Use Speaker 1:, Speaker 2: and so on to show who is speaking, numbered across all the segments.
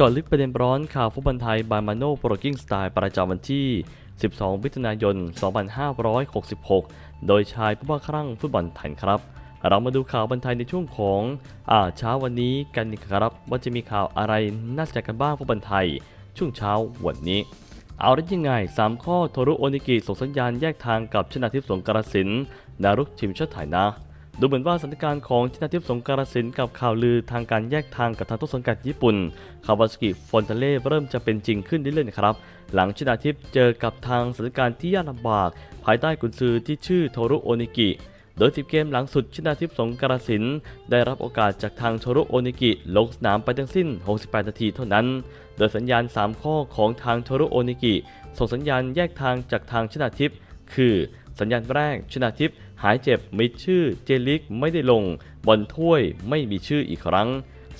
Speaker 1: จาะลึกประเด็นร้อนข่าวฟุตบอลไทยบายมาโน่โปรกิ้งสไตล์ประจำวันที่ 12 มิถุนายน 2566 โดยชายผู้บ้าคลั่งฟุตบอลไทยครับ เรามาดูข่าวบันไทยในช่วงของอ่าเช้าวันนี้กันครับ ว่าจะมีข่าวอะไรน่าสนใจกันบ้างฟุตบอลไทย ช่วงเช้าวันนี้ เอาได้ยังไง 3 ข้อโทรุโอนิกิส่งสัญญาณแยกทางกับชนาทิพย์สงกรสิน นารุกทีมชาติไทยนะ ดูเหมือนว่าสถานการณ์ของชนาทิพย์สงกรสินกับข่าวลือทางการแยกทางกับทางต้นสังกัดญี่ปุ่น คาวาสกิฟอนเทเล่เริ่มจะเป็นจริงขึ้นเรื่อยๆครับ หลังชนาทิพย์เจอกับทางสถานการณ์ที่ยากลำบาก ภายใต้กุนซือที่ชื่อโทรุโอนิกิ โดย10เกมหลังสุดชนาทิพย์สงกรสินได้รับโอกาสจากทางโทรุโอนิกิลงสนามไปทั้งสิ้น 68 นาทีเท่านั้น โดยสัญญาณ 3 ข้อของทางโทรุโอนิกิส่งสัญญาณแยกทางจากทางชนาทิพย์คือ สัญญาณแรกชนาทิพย์หายเจ็บมีชื่อเจลิกไม่ได้ลง บอลถ้วยไม่มีชื่ออีกครั้ง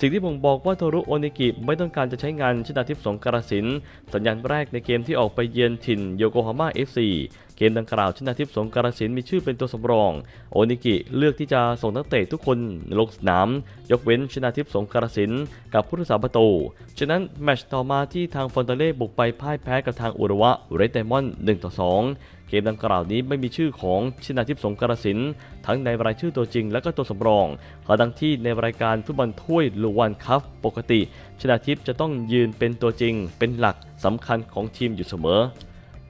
Speaker 1: สิ่งที่ผมบอกว่าโทรุโอนิกิไม่ต้องการจะใช้งานชนาทิพย์สงกรสิน สัญญาณแรกในเกมที่ออกไปเยือนถิ่นโยโกฮาม่าเอฟซี เกมดังกล่าวชนาทิพย์สงกรสินมีชื่อเป็นตัวสำรอง โอนิกิเลือกที่จะส่งนักเตะทุกคนลงสนาม ยกเว้นชนาทิพย์สงกรสินกับผู้รักษาประตู ฉะนั้นแมตช์ต่อมาที่ทางฟอนเตเล่บุกไปพ่ายแพ้กับทางอุระวะเรดไดมอนด์1ต่อ2เกมดังกล่าวนี้ไม่มีชื่อของชนาทิพย์สงกรสินทั้งในรายชื่อตัวจริงและก็ตัวสำรองขณะที่ในรายการฟุตบอลถ้วยลูวันคัพปกติ ชนาทิพย์จะต้องยืนเป็นตัวจริง เป็นหลักสำคัญของทีมอยู่เสมอ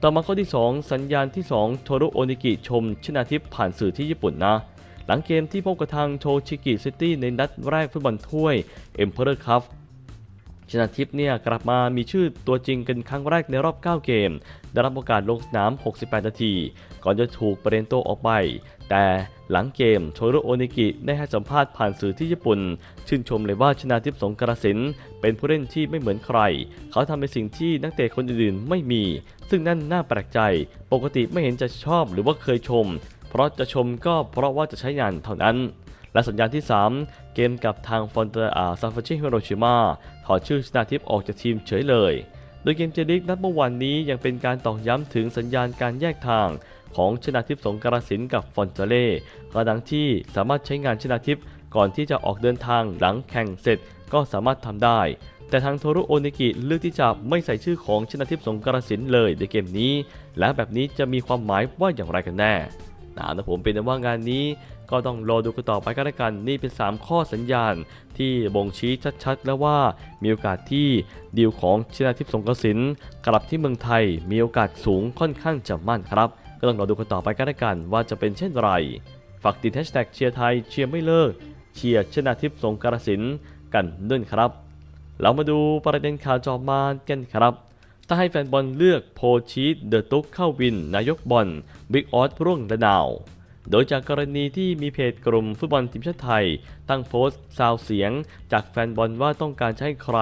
Speaker 1: ต่อมาข้อที่ 2 สัญญาณที่ 2 โทรุโอนิกิชม ชนาทิพย์ผ่านสื่อที่ญี่ปุ่นนะ หลังเกมที่พบกับทางโชชิกิซิตี้ในนัดแรกฟุตบอลถ้วยเอ็มเพอร์คัพชนาทิพย์เนี่ยกลับมามีชื่อตัวจริงกันครั้งแรกในรอบ 9 เกม ได้รับโอกาสลงสนาม 68 นาที ก่อนจะถูกเปลี่ยนตัวออกไป แต่หลังเกมโทรุโอนิกิได้ให้สัมภาษณ์ผ่านสื่อที่ญี่ปุ่น ชื่นชมเลยว่าชนาทิพย์สงกรสินเป็นผู้เล่นที่ไม่เหมือนใคร เขาทำในสิ่งที่นักเตะคนอื่นๆไม่มี ซึ่งนั่นน่าแปลกใจ ปกติไม่เห็นจะชอบหรือว่าเคยชม เพราะจะชมก็เพราะว่าจะใช้งานเท่านั้นและสัญญาณที่ 3 เกมกับทางฟอนเตอร์อาซาฟรานซิฮิโรชิมาถอดชื่อชนาทิพย์ออกจากทีมเฉยเลย ดยเกมเจลิกนัดเมื่อวานนี้ยังเป็นการตอกย้ำถึงสัญญาณการแยกทางของชนาทิพย์สงกรสินกับฟอนเจเล่กระดังที่สามารถใช้งานชนาทิพย์ก่อนที่จะออกเดินทางหลังแข่งเสร็จก็สามารถทำได้ แต่ทางโทรุโอนิกิเลือกที่จะไม่ใส่ชื่อของชนาทิพย์สงกรสินเลยในเกมนี้ และแบบนี้จะมีความหมายว่าอย่างไรกันแน่นะนะผมเป็นว่างานนี้ ก็ต้องรอดูกันต่อไปกันแล้วกัน นี่เป็น 3 ข้อสัญญาณ ที่บ่งชี้ชัดๆ แล้วว่ามีโอกาสที่ดีลของชนาทิพย์สงกระสินกลับที่เมืองไทยมีโอกาสสูงค่อนข้างจะมั่นครับ ก็ต้องรอดูกันต่อไปกันแล้วกัน ว่าจะเป็นเช่นไรฝากติดแฮชแท็กเชียร์ไทยเชียร์ไม่เลิกเชียร์ชนาทิพย์สงกระสินกันด้วยครับ เรามาดูประเด็นข่าวจอมานกันครับถ้าให้แฟนบอลเลือกโพชีตเดอะตุกเข้าวิน นายกบอลบิ๊กออสร่วงระดาว โดยจากกรณีที่มีเพจกลุ่มฟุตบอลทีมชาติไทย ตั้งโพสต์ซาวเสียง จากแฟนบอลว่าต้องการให้ใคร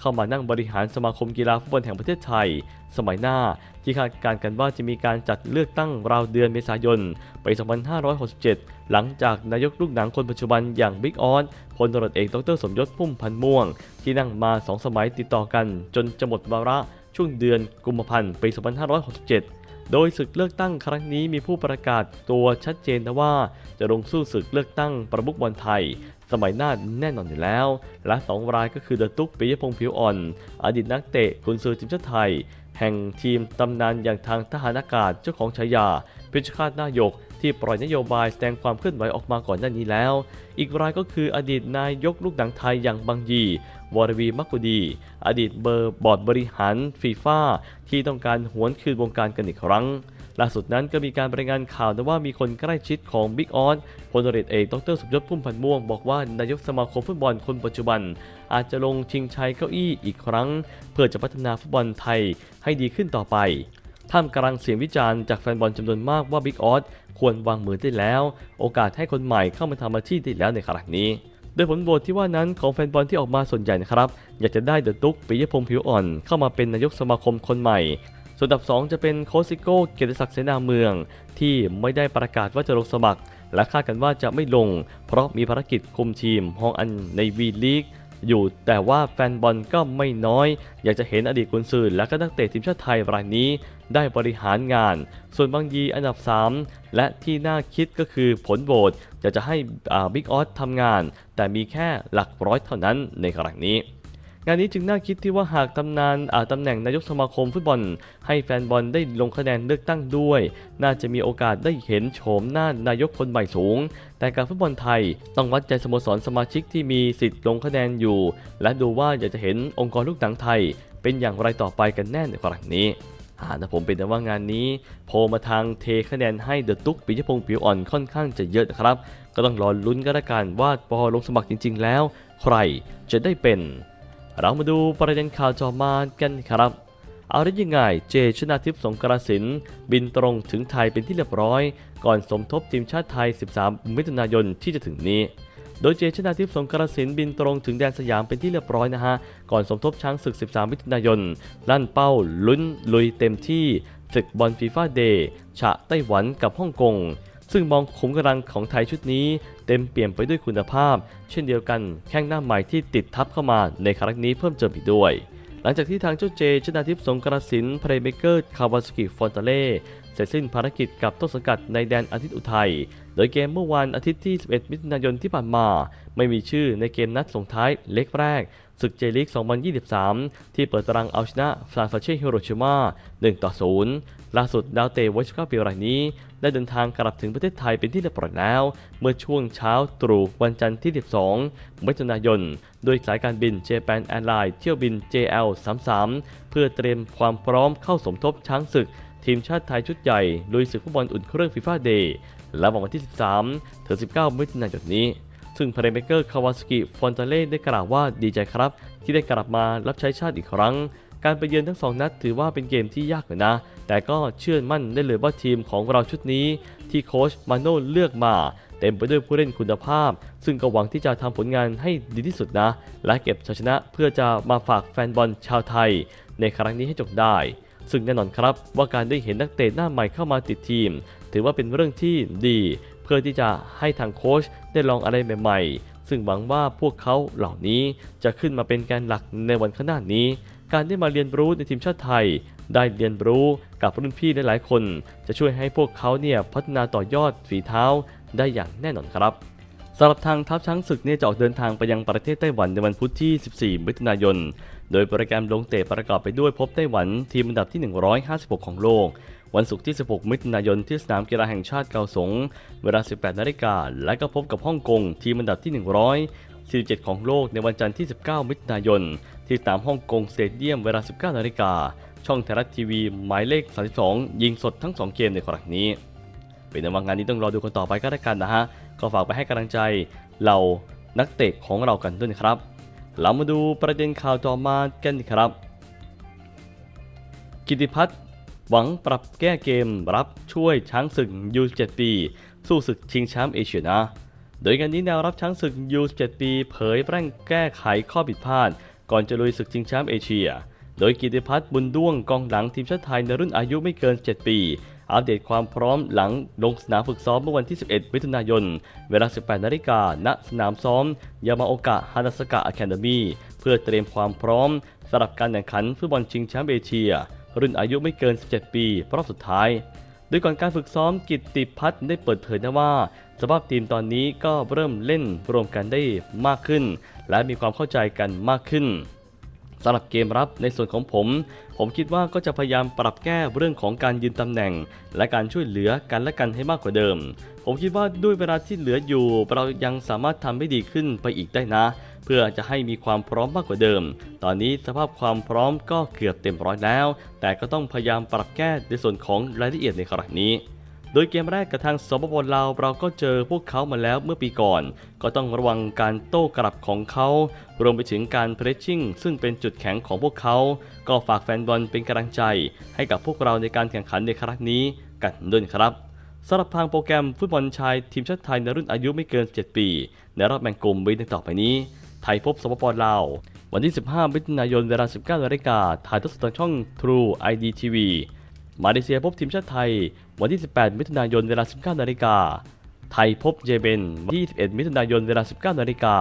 Speaker 1: เข้ามานั่งบริหารสมาคมกีฬาฟุตบอลแห่งประเทศไทย สมัยหน้าที่คาดการณ์กันว่าจะมีการจัดเลือกตั้งราวเดือนเมษายนปี2567 หลังจากนายกลูกหนังคนปัจจุบันอย่างบิ๊กออสพลตำรวจเอกดรสมยศพุ่มพันธ์ม่วง ที่นั่งมาสองสมัยติดต่อกัน จนจะหมดวาระช่วงเดือนกุมภาพันธ์ปี2567 โดยศึกเลือกตั้งครั้งนี้มีผู้ประกาศตัวชัดเจนนะว่า จะลงสู้ศึกเลือกตั้งประมุขบอลไทย สมัยหน้าแน่นอนอยู่แล้ว และสองรายก็คือเดตุกปิยพงษ์ผิวอ่อน อดีตนักเตะกุนซือทีมชาติไทย แห่งทีมตำนานอย่างทางทหารอากาศเจ้าของฉายาพิชคาตนายกที่ปล่อยนโยบายแสดงความเคลื่อนไหวออกมาก่อนหน้านี้แล้ว อีกรายก็คืออดีตนายกลูกหนังไทยอย่างบังยี วรวีมักกุดี อดีตเบอร์บอร์ดบริหารฟีฟ่าที่ต้องการหวนคืนวงการกันอีกครั้งล่าสุดนั้นก็มีการรายงานข่าวนะว่ามีคนใกล้ชิดของบิ๊กออสพลตำรวจเอกดรสมยศพุ่มพันธ์ม่วงบอกว่านายกสมาคมฟุตบอลคนปัจจุบัน อาจจะลงชิงชัยเก้าอี้อีกครั้ง เพื่อจะพัฒนาฟุตบอลไทยให้ดีขึ้นต่อไปท่ามกลางเสียงวิจารณ์จากแฟนบอลจำนวนมากว่าบิ๊กออสควรวางมือได้แล้ว โอกาสให้คนใหม่เข้ามาทำอาชีพได้แล้วในครั้งนี้ โดยผลโหวตที่ว่านั้นของแฟนบอลที่ออกมาส่วนใหญ่นะครับ อยากจะได้เดอะตุ๊กปิยพงษ์ผิวอ่อน เข้ามาเป็นนายกสมาคมคนใหม่ ส่วนอันดับ 2 จะเป็นโคซิโก้เกียรติศักดิ์เสนาเมือง ที่ไม่ได้ประกาศว่าจะลงสมัคร และคาดกันว่าจะไม่ลง เพราะมีภารกิจคุมทีมฮองอันในวีลีก อยู่แต่ว่าแฟนบอลก็ไม่น้อย อยากจะเห็นอดีตกุนซือและก็นักเตะทีมชาติไทยรายนี้ ได้บริหารงาน ส่วนบางยีอันดับ 3 และที่น่าคิดก็คือผลโหวตอยากจะให้บิ๊กออสทำงาน แต่มีแค่หลักร้อยเท่านั้นในครั้งนี้ งานนี้จึงน่าคิดที่ว่าหากตำนานอาตำแหน่งนายกสมาคมฟุตบอล ให้แฟนบอลได้ลงคะแนนเลือกตั้งด้วย น่าจะมีโอกาสได้เห็นโฉมหน้านายกคนใหม่สูง แต่การฟุตบอลไทยต้องวัดใจสโมสรสมาชิกที่มีสิทธิ์ลงคะแนนอยู่ และดูว่าอยากจะเห็นองค์กรลูกหนังไทย เป็นอย่างไรต่อไปกันแน่ในครั้งนี้หากนะผมเป็นแต่ว่างานนี้โพลมาทางเทคะแนนให้เดอะตุ๊กปิยพงศ์ผิวอ่อนค่อนข้างจะเยอะนะครับ ก็ต้องรอลุ้นกันละกันว่าพอลงสมัครจริง ๆ แล้ว ใครจะได้เป็น เรามาดูประเด็นข่าวจอมานกันครับ เอาได้ยังไงเจชนาทิพย์สงกรสินบินตรงถึงไทยเป็นที่เรียบร้อย ก่อนสมทบทีมชาติไทย 13 มิถุนายนที่จะถึงนี้ โดยเจชนาทิพย์สงกรสินบินตรงถึงแดนสยามเป็นที่เรียบร้อยนะฮะ ก่อนสมทบช้างศึก 13 มิถุนายน ลั่นเป้าลุ้นลุยเต็มที่ศึกบอลฟีฟ่าเดย์ฉะไต้หวันกับฮ่องกง ซึ่งมองขุมกำลังของไทยชุดนี้ เต็มเปี่ยมไปด้วยคุณภาพ เช่นเดียวกันแข้งหน้าใหม่ที่ติดทับเข้ามาในครั้งนี้เพิ่มเติมอีกด้วย หลังจากที่ทางเจ้าเจชนาทิพย์สงกรสินเพลย์เมเกอร์คาวาสกิฟอนตาเล่เสร็จสิ้นภารกิจกับต้นสังกัดในแดนอาทิตย์อุทัย โดยเกมเมื่อวันอาทิตย์ที่ 11 มิถุนายนที่ผ่านมา ไม่มีชื่อในเกมนัดส่งท้ายเล็กแรกศึกเจลิก 2023 ที่เปิดตารางเอาชนะซานฟรานเช่ฮิโรชิมา 1 ต่อ 0 ล่าสุดดาวเตะวัย19ปีรายนี้ ได้เดินทางกลับถึงประเทศไทยเป็นที่เรียบร้อยแล้ว เมื่อช่วงเช้าตรู่วันจันทร์ที่ 12 มิถุนายน โดยสายการบิน Japan Airlines เที่ยวบิน JL 33 เพื่อเตรียมความพร้อมเข้าสมทบช้างศึกทีมชาติไทยชุดใหญ่ลุยศึกฟุตบอลอุ่นเครื่องฟีฟ่าเดย์ และวันที่ 13ถึง19มิถุนายนนี้ ซึ่งเพลย์เมเกอร์คาวาสกิฟอนตาเล่ได้กล่าวว่าดีใจครับ ที่ได้กลับมารับใช้ชาติอีกครั้ง การไปเยือนทั้งสองนัดถือว่าเป็นเกมที่ยากอยู่นะ แต่ก็เชื่อมั่นได้เลยว่าทีมของเราชุดนี้ ที่โค้ชมาโน่เลือกมาเต็มไปด้วยผู้เล่นคุณภาพ ซึ่งก็หวังที่จะทำผลงานให้ดีที่สุดนะ และเก็บชัยชนะเพื่อจะมาฝากแฟนบอลชาวไทย ในครั้งนี้ให้จบได้ ซึ่งแน่นอนครับว่าการได้เห็นนักเตะหน้าใหม่เข้ามาติดทีม ถือว่าเป็นเรื่องที่ดี เพื่อที่จะให้ทางโค้ชได้ลองอะไรใหม่ๆ ซึ่งหวังว่าพวกเขาเหล่านี้จะขึ้นมาเป็นแกนหลักในวันข้างหน้านี้ การได้มาเรียนรู้ในทีมชาติไทย ได้เรียนรู้กับรุ่นพี่หลายๆคน จะช่วยให้พวกเขาเนี่ยพัฒนาต่อยอดฝีเท้าได้อย่างแน่นอนครับสำหรับทางทัพช้างศึกเนี่ยจะออกเดินทางไปยังประเทศไต้หวันในวันพุธที่ 14 มิถุนายน โดยโปรแกรมลงเตะประกอบไปด้วยพบไต้หวันทีมอันดับที่ 156 ของโลก วันศุกร์ที่ 16 มิถุนายนที่สนามกีฬาแห่งชาติเกาสง เวลา 18 นาฬิกา และก็พบกับฮ่องกงทีมอันดับที่ 147 ของโลกในวันจันทร์ที่ 19 มิถุนายน ที่สนามฮ่องกงสเตเดียมเวลา 19 นาฬิกา ช่องไทยรัฐทีวี หมายเลข 32 ยิงสดทั้ง 2 เกมในครั้งนี้ เป็นในว่างานนี้ต้องรอดูกันต่อไปก็แล้วกันนะฮะ ก็ฝากไปให้กำลังใจเหล่านักเตะของเรากันด้วยนะครับ เรามาดูประเด็นข่าวต่อมากันครับ กิติพัฒน์หวังปรับแก้เกมรับช่วยช้างศึกยู -7 ปี สู้ศึกชิงแชมป์เอเชียนะ โดยงานนี้แนวรับช้างศึกยู -7 ปี เผยแร่งแก้ไขข้อผิดพลาด ก่อนจะลุยศึกชิงแชมป์เอเชีย โดยกิติพัฒน์บุญด้วงกองหลังทีมชาติไทยในรุ่นอายุไม่เกิน 7 ปี อัปเดตความพร้อมหลังลงสนามฝึกซ้อมเมื่อวันที่ 11 มิถุนายน เวลา 18 นาฬิกาณสนามซ้อม ยามาโอกะฮานาสกะอะคาเดมีเพื่อเตรียมความพร้อมสำหรับการแข่งขันฟุตบอลชิงแชมป์เอเชีย รุ่นอายุไม่เกิน 17 ปีรอบสุดท้ายโดยก่อนการฝึกซ้อมกิตติพัฒน์ได้เปิดเผยนะว่า สภาพทีมตอนนี้ก็เริ่มเล่นรวมกันได้มากขึ้น และมีความเข้าใจกันมากขึ้น สำหรับเกมรับในส่วนของผม ผมคิดว่าก็จะพยายามปรับแก้เรื่องของการยืนตำแหน่ง และการช่วยเหลือกันและกันให้มากกว่าเดิม ผมคิดว่าด้วยเวลาที่เหลืออยู่ เรายังสามารถทำให้ดีขึ้นไปอีกได้นะ เพื่อจะให้มีความพร้อมมากกว่าเดิม ตอนนี้สภาพความพร้อมก็เกือบเต็มร้อยแล้ว แต่ก็ต้องพยายามปรับแก้ในส่วนของรายละเอียดในครั้งนี้ โดยเกมแรกกับทางสปปลาวเราก็เจอพวกเขามาแล้วเมื่อปีก่อน ก็ต้องระวังการโต้กลับของเขา รวมไปถึงการเพรสชิ่งซึ่งเป็นจุดแข็งของพวกเขา ก็ฝากแฟนบอลเป็นกำลังใจ ให้กับพวกเราในการแข่งขันในครั้งนี้กันด้วยครับสำหรับทางโปรแกรมฟุตบอลชายทีมชาติไทยในรุ่นอายุไม่เกิน 7 ปี ในรอบแบ่งกลุ่มมีดังต่อไปนี้ ไทยพบสปปลาววันที่ 15 มิถุนายนเวลา 19นาฬิกาถ่ายทอดสดทางช่อง True ID TV มาเลเซียพบทีมชาติไทย วันที่ 18 มิถุนายนเวลา 19 นาฬิกา ไทยพบเยเบนวันที่ 21 มิถุนายนเวลา 19 นาฬิกา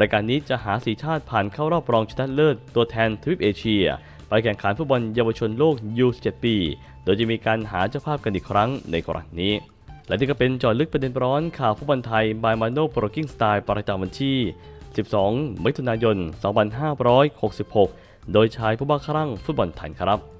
Speaker 1: รายการนี้จะหาสีชาติผ่านเข้ารอบรองชนะเลิศตัวแทนทวีปเอเชีย ไปแข่งขันฟุตบอลเยาวชนโลก U17 ปี โดยจะมีการหาเจ้าภาพกันอีกครั้งในครั้งนี้ และนี่ก็เป็นจอดลึกประเด็นร้อนข่าวฟุตบอลไทยบายมาโนโปรกิ้งสไตล์ประจำวันที่ 12 มิถุนายน 2566 โดยชายผู้บ้าคลั่งฟุตบอลไทยครับ